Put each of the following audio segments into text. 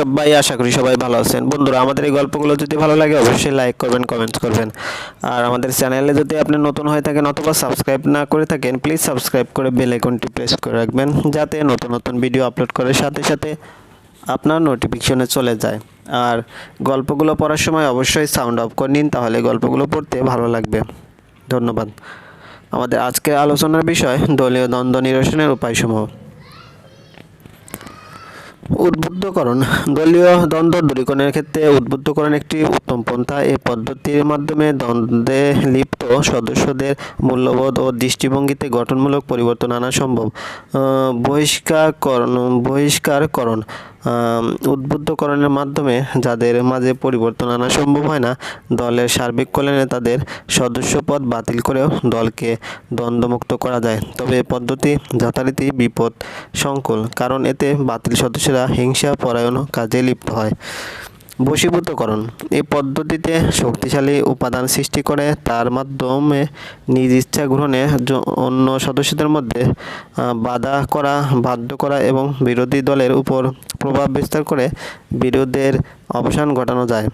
সবাই আশা করি সবাই ভালো আছেন। বন্ধুরা, আমাদের এই গল্পগুলো যদি ভালো লাগে, অবশ্যই লাইক করবেন কমেন্টস করবেন। আর আমাদের চ্যানেলে যদি আপনি নতুন হয়ে থাকেন অথবা সাবস্ক্রাইব না করে থাকেন প্লিজ সাবস্ক্রাইব করে বেল আইকনটি প্রেস করে রাখবেন, যাতে নতুন নতুন ভিডিও আপলোড করার সাথে সাথে আপনার নোটিফিকেশনে চলে যায়। আর গল্পগুলো পড়ার সময় অবশ্যই সাউন্ড অফ করে নিন, তাহলে গল্পগুলো পড়তে ভালো লাগবে। ধন্যবাদ। আমাদের আজকের আলোচনার বিষয়, দলীয় দ্বন্দ্ব নিরসনের উপায়সমূহ। উদ্বুদ্ধকরণ। দলীয় দ্বন্দ্ব দূরীকরণের ক্ষেত্রে উদ্বুদ্ধকরণ একটি উত্তম পন্থা। এই পদ্ধতির মাধ্যমে দ্বন্দ্বে লিপ্ত সদস্যদের মূল্যবোধ ও দৃষ্টিভঙ্গিতে গঠনমূলক পরিবর্তন আনা সম্ভব। বহিষ্কারকরণ বহিষ্কারকরণ উদ্বুদ্ধকরণের মাধ্যমে যাদের মাঝে পরিবর্তন আনা সম্ভব হয় না, দলের সার্বিক কল্যাণে তাদের সদস্যপদ বাতিল করেও দলকে দ্বন্দ্বমুক্ত করা যায়। তবে পদ্ধতি যথারীতি বিপদ সংকুল কারণ এতে বাতিল সদস্যরা হিংসা পরায়ণ কাজে লিপ্ত হয়। বশীভূতকরণ। এই পদ্ধতিতে শক্তিশালী উপাদান সৃষ্টি করে। তার মাধ্যমে নিজ ইচ্ছা গ্রহণে অন্য সদস্যদের মধ্যে বাধা করা, বাধ্য করা এবং বিরোধী দলের উপর প্রভাব বিস্তার করে বিরোধের অবসান ঘটানো যায়।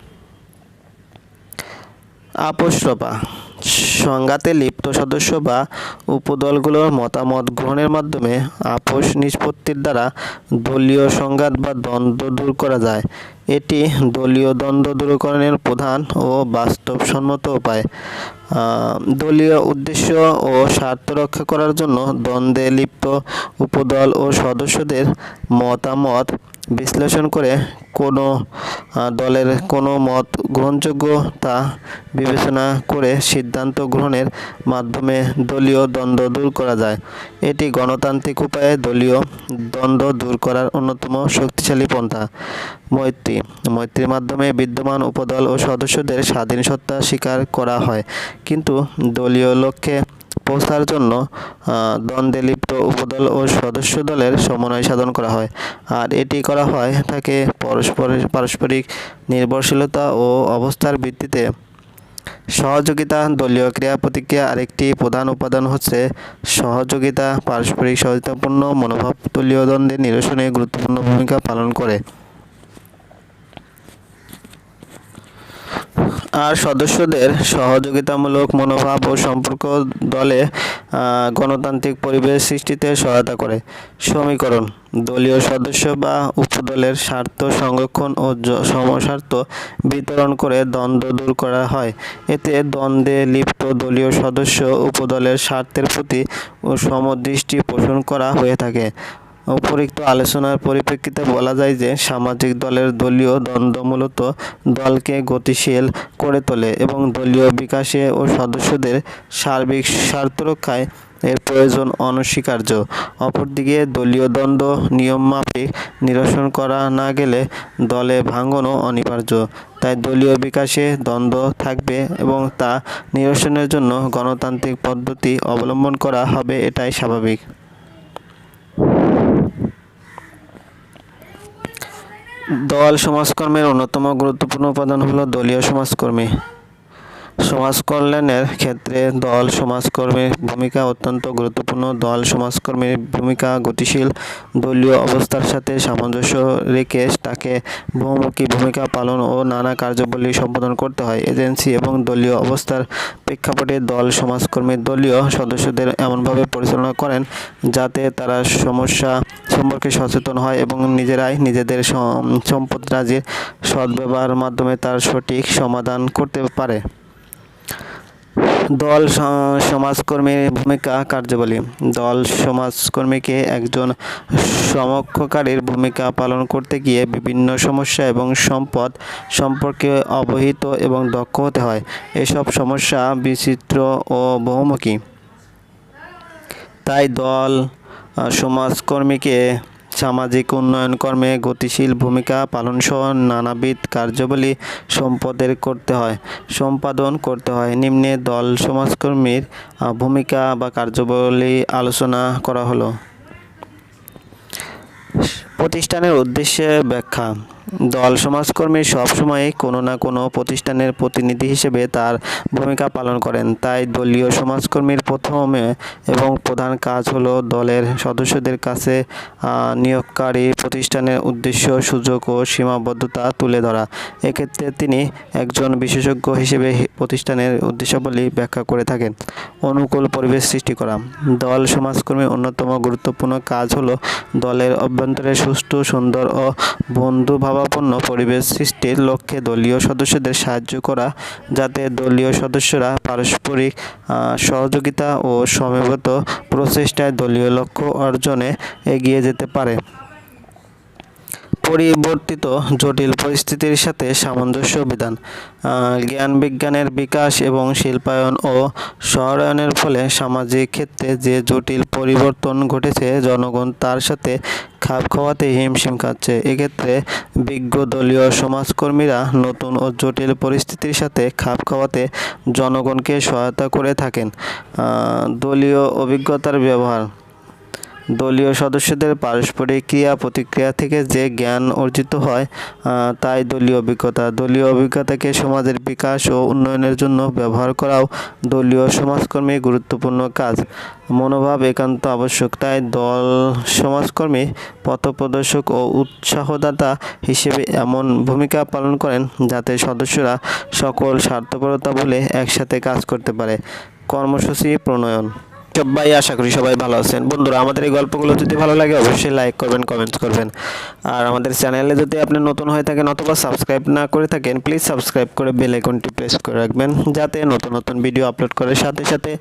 আপোষরপা সংঘাতে লিপ্ত সদস্য বা উপদলগুলোর মতামত গ্রহণের মাধ্যমে আপোষ নিষ্পত্তির দ্বারা দলীয় সংঘাত বা দ্বন্দ্ব দূর করা যায়। এটি দলীয় দ্বন্দ্ব দূরকরণের প্রধান ও বাস্তবসম্মত উপায়। দলীয় উদ্দেশ্য ও স্বার্থ রক্ষা করার জন্য দ্বন্দ্বে লিপ্ত উপদল ও সদস্যদের মতামত বিশ্লেষণ করে কোনো দলের কোনো মত গ্রহণযোগ্য তা বিবেচনা করে সিদ্ধান্ত গ্রহণের মাধ্যমে দলীয় দ্বন্দ্ব দূর করা যায়। এটি গণতান্ত্রিক উপায়ে দলীয় দ্বন্দ্ব দূর করার অন্যতম শক্তিশালী পন্থা। মৈত্রী, মৈত্রীর মাধ্যমে বিদ্যমান উপদল ও সদস্যদের স্বাধীন সত্তা স্বীকার করা হয়। কিন্তু দলীয় লক্ষ্যে পৌঁছার জন্য দ্বন্দ্বে লিপ্ত উপদল ও সদস্য দলের সমন্বয় সাধন করা হয়। আর এটি করা হয় থাকে পরস্পরের পারস্পরিক নির্ভরশীলতা ও অবস্থার ভিত্তিতে। সহযোগিতা দলীয় ক্রিয়া প্রতিক্রিয়া আরেকটি প্রধান উপাদান হচ্ছে সহযোগিতা। পারস্পরিক সহযোগিতাপূর্ণ মনোভাব দলীয় দ্বন্দ্বের নিরসনে গুরুত্বপূর্ণ ভূমিকা পালন করে। আর সদস্যদের সহযোগিতামূলক মনোভাব ও সম্পর্ক দলে গণতান্ত্রিক পরিবেশ সৃষ্টিতে সহায়তা করে। সমীকরণ, দলীয় সদস্য বা উপদলের স্বার্থ সংরক্ষণ ও সমস্বার্থ বিতরণ করে দ্বন্দ্ব দূর করা হয়। এতে দ্বন্দ্বে লিপ্ত দলীয় সদস্য উপদলের স্বার্থের প্রতি ও সমদৃষ্টি পোষণ করা হয়ে থাকে। উপরিক্ত আলোচনার পরিপ্রেক্ষিতে বলা যায় যে সামাজিক দলের দলীয় দ্বন্দ্ব মূলত দলকে গতিশীল করে তোলে এবং দলীয় বিকাশে ও সদস্যদের সার্বিক স্বার্থ রক্ষায় এর প্রয়োজন অনস্বীকার্য। অপরদিকে দলীয় দ্বন্দ্ব নিয়মমাফিক নিরসন করা না গেলে দলে ভাঙনও অনিবার্য। তাই দলীয় বিকাশে দ্বন্দ্ব থাকবে এবং তা নিরসনের জন্য গণতান্ত্রিক পদ্ধতি অবলম্বন করা হবে এটাই স্বাভাবিক। দল সমাজকর্মের অন্যতম গুরুত্বপূর্ণ উপাদান হলো দলীয় সমাজকর্মী। সমাজ কল্যাণের ক্ষেত্রে দল সমাজকর্মীর ভূমিকা অত্যন্ত গুরুত্বপূর্ণ। দল সমাজকর্মীর ভূমিকা গতিশীল। দলীয় অবস্থার সাথে সামঞ্জস্য রেখে তাকে বহুমুখী ভূমিকা পালন ও নানা কার্যাবলী সম্পাদন করতে হয়। এজেন্সি এবং দলীয় অবস্থার প্রেক্ষাপটে দল, সমাজকর্মী দলীয় সদস্যদের এমনভাবে পরিচালনা করেন যাতে তারা সমস্যা সম্পর্কে সচেতন হয় এবং নিজেরাই নিজেদের সম- সম্পদ রাজির সদ্ব্যবহারের মাধ্যমে তার সঠিক সমাধান করতে পারে। দল সমাজকর্মীর ভূমিকা কার্যাবলী। দল, সমাজকর্মীকে একজন সমক্ষকারীর ভূমিকা পালন করতে গিয়ে বিভিন্ন সমস্যা এবং সম্পদ সম্পর্কে অবহিত এবং দক্ষ হতে হয়। এসব সমস্যা বিচিত্র ও বহুমুখী। তাই দল, সমাজকর্মীকে সামাজিক উন্নয়ন কর্মে গতিশীল ভূমিকা পালনসহ নানাবিধ কার্যাবলী সম্পদের করতে হয়, সম্পাদন করতে হয়। নিম্নে দল সমাজকর্মীর ভূমিকা বা কার্যাবলী আলোচনা করা হলো। প্রতিষ্ঠানের উদ্দেশ্যে ব্যাখ্যা। দল সমাজকর্মী সবসময়ই কোনো না কোনো প্রতিষ্ঠানের প্রতিনিধি হিসেবে তার ভূমিকা পালন করেন। তাই দলীয় সমাজকর্মীর প্রথমে এবং প্রধান কাজ হলো দলের সদস্যদের কাছে নিয়োগকারী প্রতিষ্ঠানের উদ্দেশ্য, সুযোগ ও সীমাবদ্ধতা তুলে ধরা। এক্ষেত্রে তিনি একজন বিশেষজ্ঞ হিসেবে প্রতিষ্ঠানের উদ্দেশ্যাবলী ব্যাখ্যা করে থাকেন। অনুকূল পরিবেশ সৃষ্টি করা। দল সমাজকর্মীর অন্যতম গুরুত্বপূর্ণ কাজ হলো দলের অভ্যন্তরে সুষ্ঠু, সুন্দর ও বন্ধুভাবাপন্ন পরিবেশ সৃষ্টির লক্ষ্যে দলীয় সদস্যদের সাহায্য করা, যাতে দলীয় সদস্যরা পারস্পরিক সহযোগিতা ও সমবেত প্রচেষ্টায় দলীয় লক্ষ্য অর্জনে এগিয়ে যেতে পারে। পরিবর্তিত জটিল পরিস্থিতির সাথে সামঞ্জস্য বিধান জ্ঞান বিজ্ঞানের বিকাশ এবং শিল্পায়ন ও শহরায়নের ফলে সামাজিক ক্ষেত্রে যে জটিল পরিবর্তন ঘটেছে, জনগণ তার সাথে খাপ খাওয়াতে হিমশিম খাচ্ছে। এক্ষেত্রে বিজ্ঞ দলীয় সমাজকর্মীরা নতুন ও জটিল পরিস্থিতির সাথে খাপ খাওয়াতে জনগণকে সহায়তা করে থাকেন। দলীয় অভিজ্ঞতার ব্যবহার। দলীয় সদস্যদের পারস্পরিক ক্রিয়া প্রতিক্রিয়া থেকে যে জ্ঞান অর্জিত হয় তাই দলীয় অভিজ্ঞতা। দলীয় অভিজ্ঞতাকে সমাজের বিকাশ ও উন্নয়নের জন্য ব্যবহার করাও দলীয় সমাজকর্মীর গুরুত্বপূর্ণ কাজ। মনোভাব একান্ত আবশ্যক, তাই দল, সমাজকর্মী, পথপ্রদর্শক ও উৎসাহদাতা হিসেবে এমন ভূমিকা পালন করেন যাতে সদস্যরা সকল স্বার্থপরতা বলে একসাথে কাজ করতে পারে। কর্মসূচি প্রণয়ন সবাই আশা করি সবাই ভালো আছেন। বন্ধুরা, আমাদের এই গল্পগুলো যদি ভালো লাগে, অবশ্যই লাইক করবেন কমেন্টস করবেন। আর আমাদের চ্যানেলে যদি আপনি নতুন হয়ে থাকেন অথবা সাবস্ক্রাইব না করে থাকেন প্লিজ সাবস্ক্রাইব করে বেল আইকনটি প্রেস করে রাখবেন, যাতে নতুন নতুন ভিডিও আপলোড করার সাথে সাথে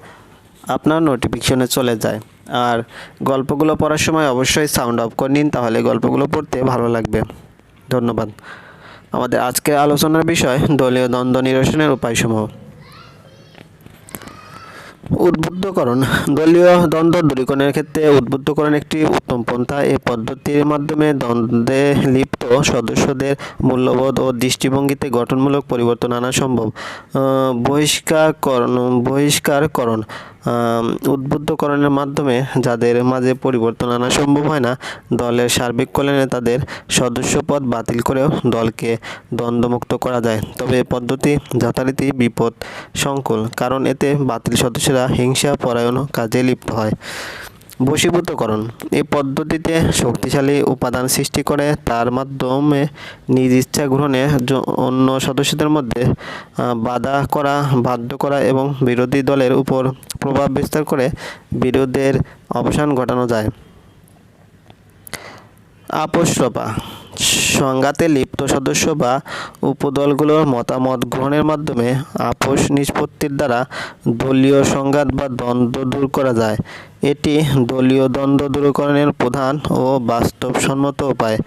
আপনার নোটিফিকেশনে চলে যায়। আর গল্পগুলো পড়ার সময় অবশ্যই সাউন্ড অফ করে নিন, তাহলে গল্পগুলো পড়তে ভালো লাগবে। ধন্যবাদ। আমাদের আজকের আলোচনার বিষয়, দলীয় দ্বন্দ্ব নিরসনের উপায়সমূহ। উদ্বুদ্ধকরণ। দলীয় দ্বন্দ্ব দূরীকরণের ক্ষেত্রে উদ্বুদ্ধকরণ একটি উত্তম পন্থা। এই পদ্ধতির মাধ্যমে দ্বন্দ্বে লিপ্ত সদস্যদের মূল্যবোধ ও দৃষ্টিভঙ্গিতে গঠনমূলক পরিবর্তন আনা সম্ভব। বহিষ্কারকরণ বহিষ্কারকরণ। উদ্বুদ্ধকরণের মাধ্যমে যাদের মাঝে পরিবর্তন আনা সম্ভব হয় না, দলের সার্বিক কল্যাণে তাদের সদস্যপদ বাতিল করেও দলকে দ্বন্দ্বমুক্ত করা যায়। তবে পদ্ধতি যথারীতি বিপদ সংকুল কারণ এতে বাতিল সদস্যরা হিংসা, পরায়ণ কাজে লিপ্ত হয়। বশীভূতকরণ। এই পদ্ধতিতে শক্তিশালী উপাদান সৃষ্টি করে, তার মাধ্যমে নিজ ইচ্ছা গ্রহণে অন্য সদস্যদের মধ্যে বাধা করা, বাধ্য করা এবং বিরোধী দলের উপর প্রভাব বিস্তার করে বিরোধের অবসান ঘটানো যায়। আপোষরপা সংঘাতে লিপ্ত সদস্য বা উপদলগুলোর মতামত গ্রহণের মাধ্যমে আপোষ নিষ্পত্তির দ্বারা দলীয় সংঘাত বা দ্বন্দ্ব দূর করা যায়। এটি দলীয় দ্বন্দ্ব দূরীকরণের প্রধান ও বাস্তবসম্মত উপায়।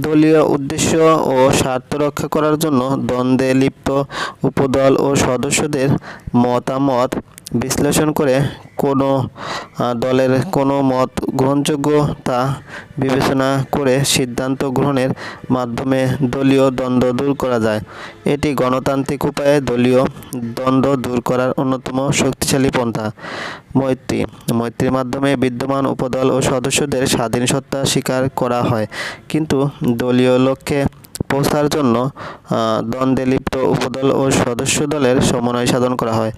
দলীয় উদ্দেশ্য ও স্বার্থ রক্ষা করার জন্য দ্বন্দ্বে লিপ্ত উপদল ও সদস্যদের মতামত বিশ্লেষণ করে কোনো দলের কোনো মত গ্রহণযোগ্য তা বিবেচনা করে সিদ্ধান্ত গ্রহণের মাধ্যমে দলীয় দ্বন্দ্ব দূর করা যায়। এটি গণতান্ত্রিক উপায়ে দলীয় দ্বন্দ্ব দূর করার অন্যতম শক্তিশালী পন্থা। মৈত্রী। মৈত্রীর মাধ্যমে বিদ্যমান উপদল ও সদস্যদের স্বাধীন সত্তা স্বীকার করা হয়। কিন্তু দলীয় লক্ষ্যে পৌঁছার জন্য দ্বন্দ্বে লিপ্ত উপদল ও সদস্য দলের সমন্বয় সাধন করা হয়।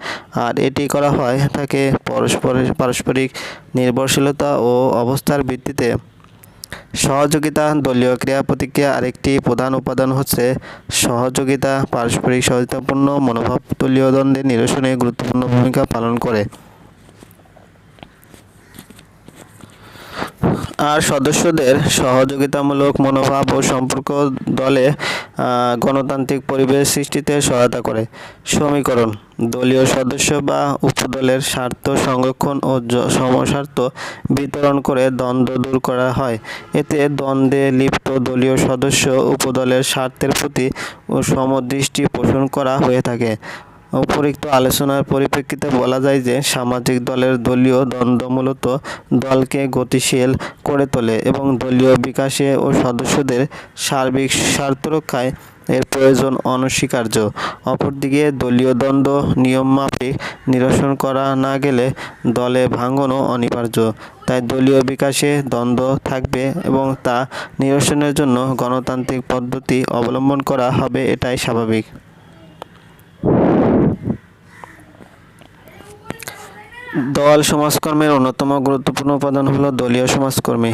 আর এটি করা হয় তাকে পরস্পরের পারস্পরিক নির্ভরশীলতা ও অবস্থার ভিত্তিতে। সহযোগিতা, দলীয় ক্রিয়া প্রতিক্রিয়া আরেকটি প্রধান উপাদান হচ্ছে সহযোগিতা, পারস্পরিক সহযোগিতাপূর্ণ মনোভাব দলীয় দ্বন্দ্বের নিরসনে গুরুত্বপূর্ণ ভূমিকা পালন করে। আর সদস্যদের সহযোগিতামূলক মনোভাব ও সম্পর্ক দলে গণতান্ত্রিক পরিবেশ সৃষ্টিতে সহায়তা করে। সমীকরণ, দলীয় সদস্য বা উপদলের স্বার্থ সংরক্ষণ ও সমস্বার্থ বিতরণ করে দ্বন্দ্ব দূর করা হয়। এতে দ্বন্দ্বে লিপ্ত দলীয় সদস্য, উপদলের স্বার্থের প্রতি সমদৃষ্টি পোষণ করা হয়ে থাকে। উপরিক্ত আলোচনার পরিপ্রেক্ষিতে বলা যায় যে সামাজিক দলের দলীয় দ্বন্দ্ব মূলত দলকে গতিশীল করে তোলে এবং দলীয় বিকাশে ও সদস্যদের সার্বিক স্বার্থ রক্ষায় এর প্রয়োজন অনস্বীকার্য। অপরদিকে দলীয় দ্বন্দ্ব নিয়মমাফিক নিরসন করা না গেলে দলে ভাঙনও অনিবার্য। তাই দলীয় বিকাশে দ্বন্দ্ব থাকবে এবং তা নিরসনের জন্য গণতান্ত্রিক পদ্ধতি অবলম্বন করা হবে এটাই স্বাভাবিক। দল সমাজকর্মের অন্যতম গুরুত্বপূর্ণ উপাদান হলো দলীয় সমাজকর্মী।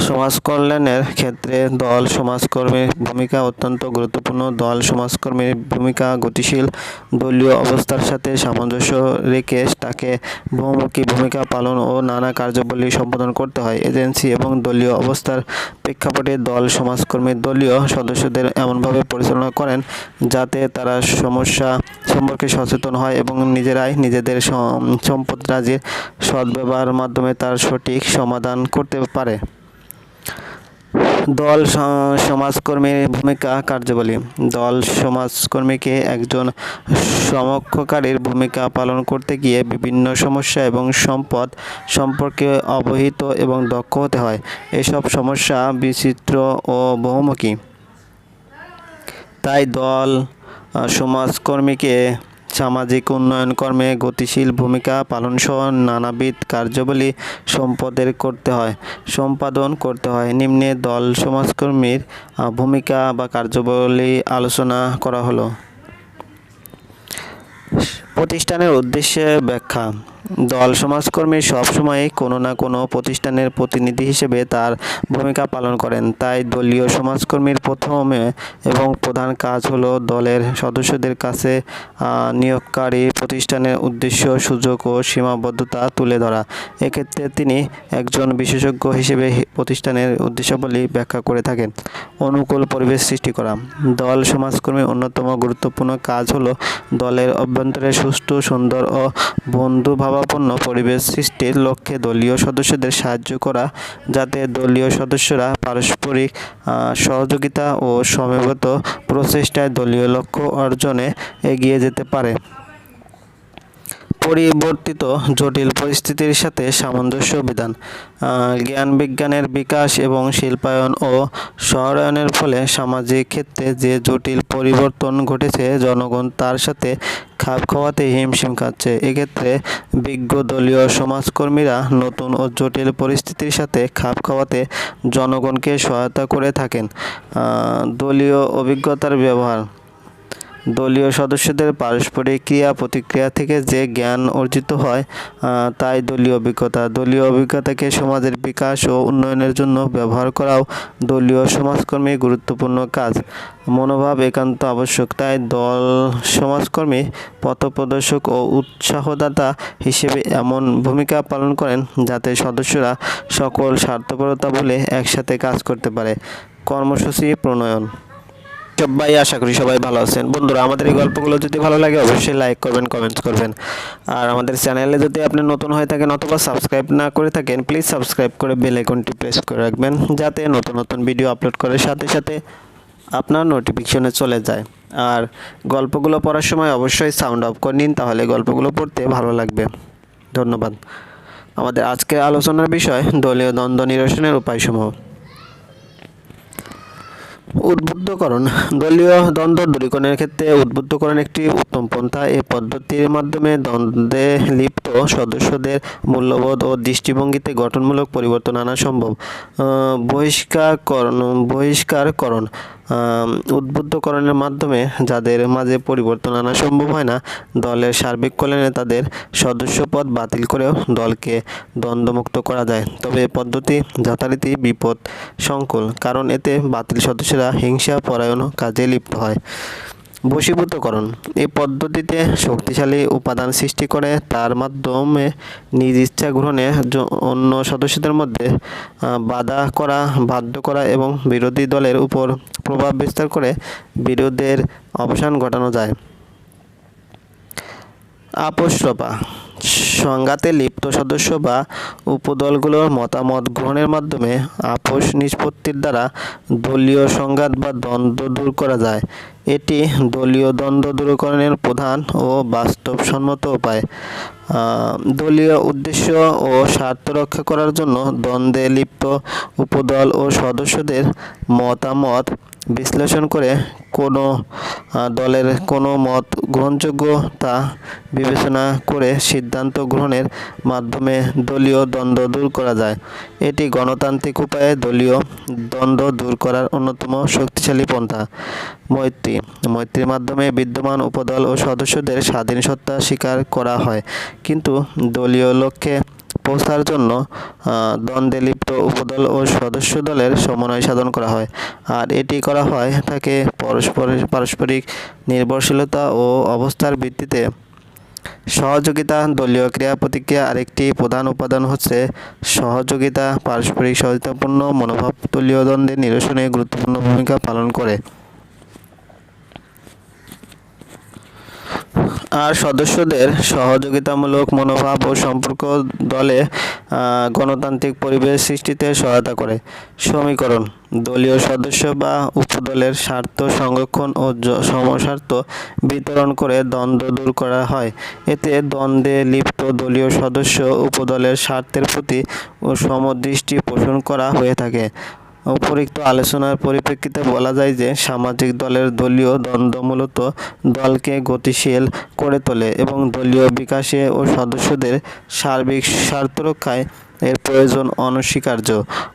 সমাজ কল্যাণের ক্ষেত্রে দল সমাজকর্মীর ভূমিকা অত্যন্ত গুরুত্বপূর্ণ। দল সমাজকর্মীর ভূমিকা গতিশীল। দলীয় অবস্থার সাথে সামঞ্জস্য রেখে তাকে বহুমুখী ভূমিকা পালন ও নানা কার্যাবলী সম্পাদন করতে হয়। এজেন্সি এবং দলীয় অবস্থার প্রেক্ষাপটে দল, সমাজকর্মী দলীয় সদস্যদের এমনভাবে পরিচালনা করেন যাতে তারা সমস্যা সম্পর্কে সচেতন হয় এবং নিজেরাই নিজেদের সম- সম্পদ রাজির সদ্ব্যবহারের মাধ্যমে তার সঠিক সমাধান করতে পারে। দল সমাজকর্মীর ভূমিকা কার্যাবলী। দল সমাজকর্মীকে একজন সমক্ষকারীর ভূমিকা পালন করতে গিয়ে বিভিন্ন সমস্যা এবং সম্পদ সম্পর্কে অবহিত এবং দক্ষ হতে হয়। এসব সমস্যা বিচিত্র ও বহুমুখী। তাই দল সমাজকর্মীকে সামাজিক উন্নয়ন কর্মে গতিশীল ভূমিকা পালনসহ নানাবিধ কার্যাবলী সম্পদের করতে হয়, সম্পাদন করতে হয়। নিম্নে দল সমাজকর্মীর ভূমিকা বা কার্যাবলী আলোচনা করা হলো। প্রতিষ্ঠানের উদ্দেশ্যে ব্যাখ্যা। দল সমাজকর্মী সবসময় কোনো না কোনো প্রতিষ্ঠানের প্রতিনিধি হিসেবে তার ভূমিকা পালন করেন। তাই দলীয় সমাজকর্মীর প্রথমে এবং প্রধান কাজ হলো দলের সদস্যদের কাছে নিয়োগকারী প্রতিষ্ঠানের উদ্দেশ্য, সুযোগ ও সীমাবদ্ধতা তুলে ধরা। এক্ষেত্রে তিনি একজন বিশেষজ্ঞ হিসেবে প্রতিষ্ঠানের উদ্দেশ্যাবলী ব্যাখ্যা করে থাকেন। অনুকূল পরিবেশ সৃষ্টি করা। দল সমাজকর্মীর অন্যতম গুরুত্বপূর্ণ কাজ হলো দলের অভ্যন্তরে সুষ্ঠু, সুন্দর ও বন্ধুভাবাপন্ন পরিবেশ সৃষ্টির লক্ষ্যে দলীয় সদস্যদের সাহায্য করা, যাতে দলীয় সদস্যরা পারস্পরিক সহযোগিতা ও সমবেত প্রচেষ্টায় দলীয় লক্ষ্য অর্জনে এগিয়ে যেতে পারে। পরিবর্তিত জটিল পরিস্থিতির সাথে সামঞ্জস্য বিধান জ্ঞান বিজ্ঞানের বিকাশ এবং শিল্পায়ন ও শহরায়নের ফলে সামাজিক ক্ষেত্রে যে জটিল পরিবর্তন ঘটেছে, জনগণ তার সাথে খাপ খাওয়াতে হিমশিম খাচ্ছে। এক্ষেত্রে বিজ্ঞ দলীয় সমাজকর্মীরা নতুন ও জটিল পরিস্থিতির সাথে খাপ খাওয়াতে জনগণকে সহায়তা করে থাকেন। দলীয় অভিজ্ঞতার ব্যবহার। দলীয় সদস্যদের পারস্পরিক ক্রিয়া প্রতিক্রিয়া থেকে যে জ্ঞান অর্জিত হয় তাই দলীয় অভিজ্ঞতা। দলীয় অভিজ্ঞতাকে সমাজের বিকাশ ও উন্নয়নের জন্য ব্যবহার করাও দলীয় সমাজকর্মী গুরুত্বপূর্ণ কাজ। মনোভাব একান্ত আবশ্যক, তাই দল, সমাজকর্মী, পথপ্রদর্শক ও উৎসাহদাতা হিসেবে এমন ভূমিকা পালন করেন যাতে সদস্যরা সকল স্বার্থপরতা বলে একসাথে কাজ করতে পারে। কর্মসূচি প্রণয়ন সবাই আশা করি সবাই ভালো আছেন। বন্ধুরা, আমাদের এই গল্পগুলো যদি ভালো লাগে, অবশ্যই লাইক করবেন কমেন্টস করবেন। আর আমাদের চ্যানেলে যদি আপনি নতুন হয়ে থাকেন অথবা সাবস্ক্রাইব না করে থাকেন প্লিজ সাবস্ক্রাইব করে বেল আইকনটি প্রেস করে রাখবেন, যাতে নতুন নতুন ভিডিও আপলোড করার সাথে সাথে আপনার নোটিফিকেশনে চলে যায়। আর গল্পগুলো পড়ার সময় অবশ্যই সাউন্ড অফ করে নিন, তাহলে গল্পগুলো পড়তে ভালো লাগবে। ধন্যবাদ। আমাদের আজকের আলোচনার বিষয়, দলীয় দ্বন্দ্ব নিরসনের উপায়সমূহ। উদ্বুদ্ধকরণ। দলীয় দ্বন্দ্ব দূরীকরণের ক্ষেত্রে উদ্বুদ্ধকরণ একটি উত্তম পন্থা। এই পদ্ধতির মাধ্যমে দ্বন্দ্বে লিপ্ত সদস্যদের মূল্যবোধ ও দৃষ্টিভঙ্গিতে গঠনমূলক পরিবর্তন আনা সম্ভব। বহিষ্কারকরণ বহিষ্কারকরণ উদ্বুদ্ধকরণের মাধ্যমে যাদের মাঝে পরিবর্তন আনা সম্ভব হয় না, দলের সার্বিক কল্যাণে তাদের সদস্যপদ বাতিল করেও দলকে দ্বন্দ্বমুক্ত করা যায়। তবে এ পদ্ধতি যথারীতি বিপদ সংকুল কারণ এতে বাতিল সদস্যরা হিংসা পরায়ণ কাজে লিপ্ত হয়। বশীভূতকরণ। এই পদ্ধতিতে শক্তিশালী উপাদান সৃষ্টি করে। তার মাধ্যমে নিজ ইচ্ছা গ্রহণে অন্য সদস্যদের মধ্যে বাধা করা, বাধ্য করা এবং বিরোধী দলের উপর প্রভাব বিস্তার করে বিরোধের অবসান ঘটানো যায়। আপোষরপা সংঘাতে লিপ্ত সদস্য বা উপদলগুলোর মতামত গ্রহণের মাধ্যমে আপোষ নিষ্পত্তির দ্বারা দলীয় সংঘাত বা দ্বন্দ্ব দূর করা যায়। এটি দলীয় দ্বন্দ্ব দূরকরণের প্রধান ও বাস্তবসম্মত উপায়। দলীয় উদ্দেশ্য ও স্বার্থ রক্ষা করার জন্য দ্বন্দ্বে লিপ্ত উপদল ও সদস্যদের মতামত বিশ্লেষণ করে কোনো দলের কোনো মত গ্রহণযোগ্য তা বিবেচনা করে সিদ্ধান্ত গ্রহণের মাধ্যমে দলীয় দ্বন্দ্ব দূর করা যায়। এটি গণতান্ত্রিক উপায়ে দলীয় দ্বন্দ্ব দূর করার অন্যতম শক্তিশালী পন্থা। মৈত্রী, মৈত্রীর মাধ্যমে বিদ্যমান উপদল ও সদস্যদের স্বাধীন সত্তা স্বীকার করা হয়। কিন্তু দলীয় লক্ষ্যে পৌঁছার জন্য দ্বন্দ্বে লিপ্ত উপদল ও সদস্য দলের সমন্বয় সাধন করা হয়। আর এটি করা হয় থাকে পরস্পরের পারস্পরিক নির্ভরশীলতা ও অবস্থার ভিত্তিতে সহযোগিতা দলীয় ক্রিয়া প্রতিক্রিয়া আরেকটি প্রধান উপাদান হচ্ছে সহযোগিতা। পারস্পরিক সহযোগিতাপূর্ণ মনোভাব দলীয় দ্বন্দ্বের নিরসনে গুরুত্বপূর্ণ ভূমিকা পালন করে। আর সদস্যদের সহযোগিতামূলক মনোভাব ও সম্পর্ক দলে গণতান্ত্রিক পরিবেশ সৃষ্টিতে সহায়তা করে। সমীকরণ, দলীয় সদস্য বা উপদলের স্বার্থ সংরক্ষণ ও সমস্বার্থ বিতরণ করে দ্বন্দ্ব দূর করা হয়। এতে দ্বন্দ্বে লিপ্ত দলীয় সদস্য, উপদলের স্বার্থের প্রতি সমদৃষ্টি পোষণ করা হয়ে থাকে। উপরিক্ত আলোচনার পরিপ্রেক্ষিতে বলা যায় যে সামাজিক দলের দলীয় দ্বন্দ্ব মূলত দলকে গতিশীল করে তোলে এবং দলীয় বিকাশে ও সদস্যদের সার্বিক স্বার্থ রক্ষায় এর প্রয়োজন অনস্বীকার্য।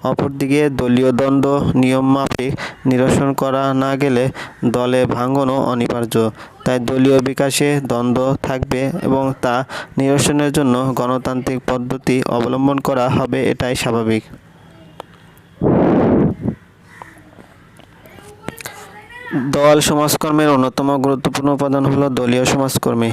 অপরদিকে দলীয় দ্বন্দ্ব নিয়মমাফিক নিরসন করা না গেলে দলে ভাঙনও অনিবার্য। তাই দলীয় বিকাশে দ্বন্দ্ব থাকবে এবং তা নিরসনের জন্য গণতান্ত্রিক পদ্ধতি অবলম্বন করা হবে এটাই স্বাভাবিক। দল সমাজকর্মের অন্যতম গুরুত্বপূর্ণ উপাদান হলো দলীয় সমাজকর্মী।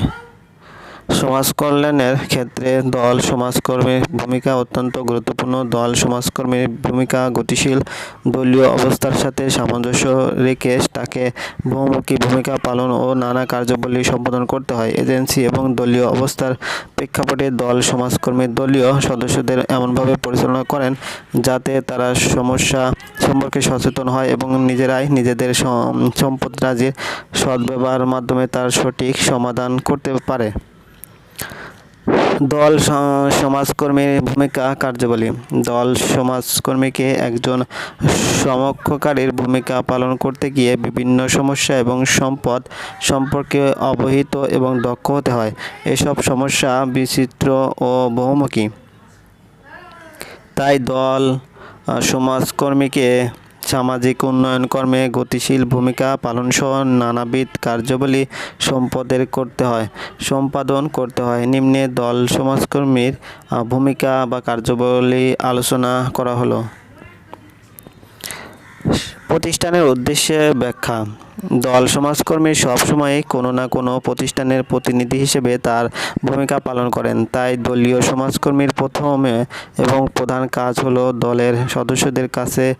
সমাজ কল্যাণের ক্ষেত্রে দল সমাজকর্মীর ভূমিকা অত্যন্ত গুরুত্বপূর্ণ। দল সমাজকর্মীর ভূমিকা গতিশীল। দলীয় অবস্থার সাথে সামঞ্জস্য রেখে তাকে বহুমুখী ভূমিকা পালন ও নানা কার্যাবলী সম্পাদন করতে হয়। এজেন্সি এবং দলীয় অবস্থার প্রেক্ষাপটে দল, সমাজকর্মী দলীয় সদস্যদের এমনভাবে পরিচালনা করেন যাতে তারা সমস্যা সম্পর্কে সচেতন হয় এবং নিজেরাই নিজেদের সম- সম্পদ রাজির সদ্ব্যবহারের মাধ্যমে তার সঠিক সমাধান করতে পারে। দল সমাজকর্মীর ভূমিকা কার্যাবলী। দল সমাজকর্মীকে একজন সমক্ষকারীর ভূমিকা পালন করতে গিয়ে বিভিন্ন সমস্যা এবং সম্পদ সম্পর্কে অবহিত এবং দক্ষ হতে হয়। এসব সমস্যা বিচিত্র ও বহুমুখী। তাই দল সমাজকর্মীকে সামাজিক উন্নয়ন কর্মে গতিশীল ভূমিকা পালনসহ নানাবিধ কার্যাবলী সম্পদের করতে হয়, সম্পাদন করতে হয়। নিম্নে দল সমাজকর্মীর ভূমিকা বা কার্যাবলী আলোচনা করা হলো। প্রতিষ্ঠানের উদ্দেশ্যে ব্যাখ্যা। দল সমাজকর্মী সবসময় কোনো না কোনো প্রতিষ্ঠানের প্রতিনিধি হিসেবে তার ভূমিকা পালন করেন। তাই দলীয় সমাজকর্মীর প্রথমে এবং প্রধান কাজ হলো দলের সদস্যদের কাছে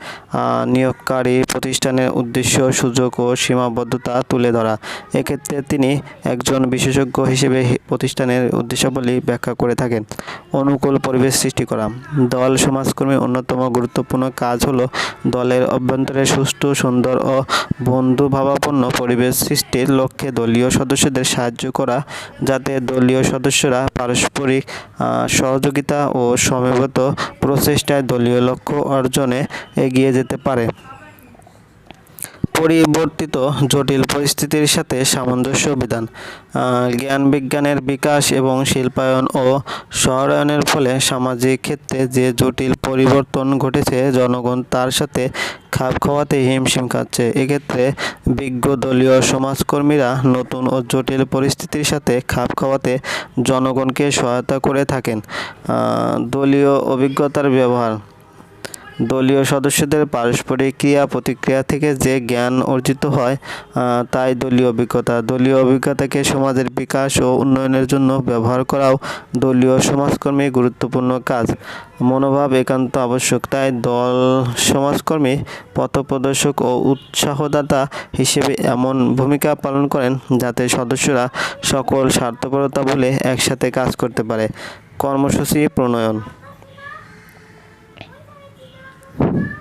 নিয়োগকারী প্রতিষ্ঠানের উদ্দেশ্য, সুযোগ ও সীমাবদ্ধতা তুলে ধরা। এক্ষেত্রে তিনি একজন বিশেষজ্ঞ হিসেবে প্রতিষ্ঠানের উদ্দেশ্যাবলী ব্যাখ্যা করে থাকেন। অনুকূল পরিবেশ সৃষ্টি করা। দল সমাজকর্মীর অন্যতম গুরুত্বপূর্ণ কাজ হলো দলের অভ্যন্তরে সুষ্ঠু, সুন্দর ও বন্ধুভাবাপন্ন পরিবেশ সৃষ্টির লক্ষ্যে দলীয় সদস্যদের সাহায্য করা, যাতে দলীয় সদস্যরা পারস্পরিক সহযোগিতা ও সমবেত প্রচেষ্টায় দলীয় লক্ষ্য অর্জনে এগিয়ে যেতে পারে। পরিবর্তিত জটিল পরিস্থিতির সাথে সামঞ্জস্য বিধান। জ্ঞান বিজ্ঞানের বিকাশ এবং শিল্পায়ন ও শহরায়নের ফলে সামাজিক ক্ষেত্রে যে জটিল পরিবর্তন ঘটেছে, জনগণ তার সাথে খাপ খাওয়াতে হিমশিম খাচ্ছে। এক্ষেত্রে বিজ্ঞ দলীয় সমাজকর্মীরা নতুন ও জটিল পরিস্থিতির সাথে খাপ খাওয়াতে জনগণকে সহায়তা করে থাকেন। দলীয় অভিজ্ঞতার ব্যবহার। দলীয় সদস্যদের পারস্পরিক ক্রিয়া প্রতিক্রিয়া থেকে যে জ্ঞান অর্জিত হয় তাই দলীয় অভিজ্ঞতা। দলীয় অভিজ্ঞতাকে সমাজের বিকাশ ও উন্নয়নের জন্য ব্যবহার করাও দলীয় সমাজকর্মী গুরুত্বপূর্ণ কাজ। মনোভাব একান্ত আবশ্যক, তাই দল, সমাজকর্মী, পথপ্রদর্শক ও উৎসাহদাতা হিসেবে এমন ভূমিকা পালন করেন যাতে সদস্যরা সকল স্বার্থপরতা বলে একসাথে কাজ করতে পারে। কর্মসূচি প্রণয়ন। Thank you.